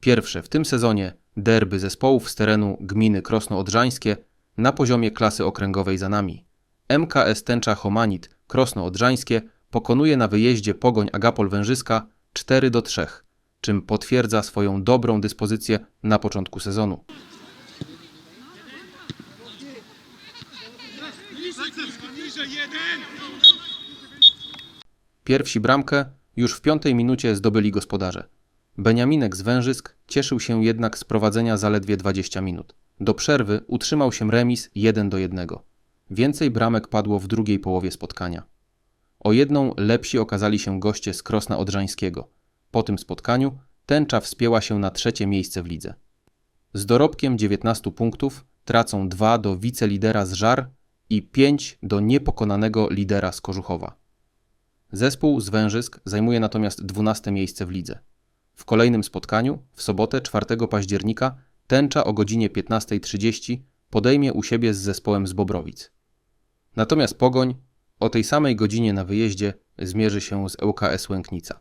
Pierwsze w tym sezonie derby zespołów z terenu gminy Krosno-Odrzańskie na poziomie klasy okręgowej za nami. MKS Tęcza Homanit Krosno-Odrzańskie pokonuje na wyjeździe Pogoń Agapol Wężyska 4 do 3, czym potwierdza swoją dobrą dyspozycję na początku sezonu. Pierwsi bramkę już w piątej minucie zdobyli gospodarze. Beniaminek z Wężysk cieszył się jednak z prowadzenia zaledwie 20 minut. Do przerwy utrzymał się remis 1 do 1. Więcej bramek padło w drugiej połowie spotkania. O jedną lepsi okazali się goście z Krosna Odrzańskiego. Po tym spotkaniu tęcza wspięła się na trzecie miejsce w lidze. Z dorobkiem 19 punktów tracą 2 do wicelidera z Żar i 5 do niepokonanego lidera z Kożuchowa. Zespół z Wężysk zajmuje natomiast 12 miejsce w lidze. W kolejnym spotkaniu, w sobotę 4 października, tęcza o godzinie 15.30 podejmie u siebie z zespołem z Bobrowic. Natomiast Pogoń o tej samej godzinie na wyjeździe zmierzy się z ŁKS Łęknica.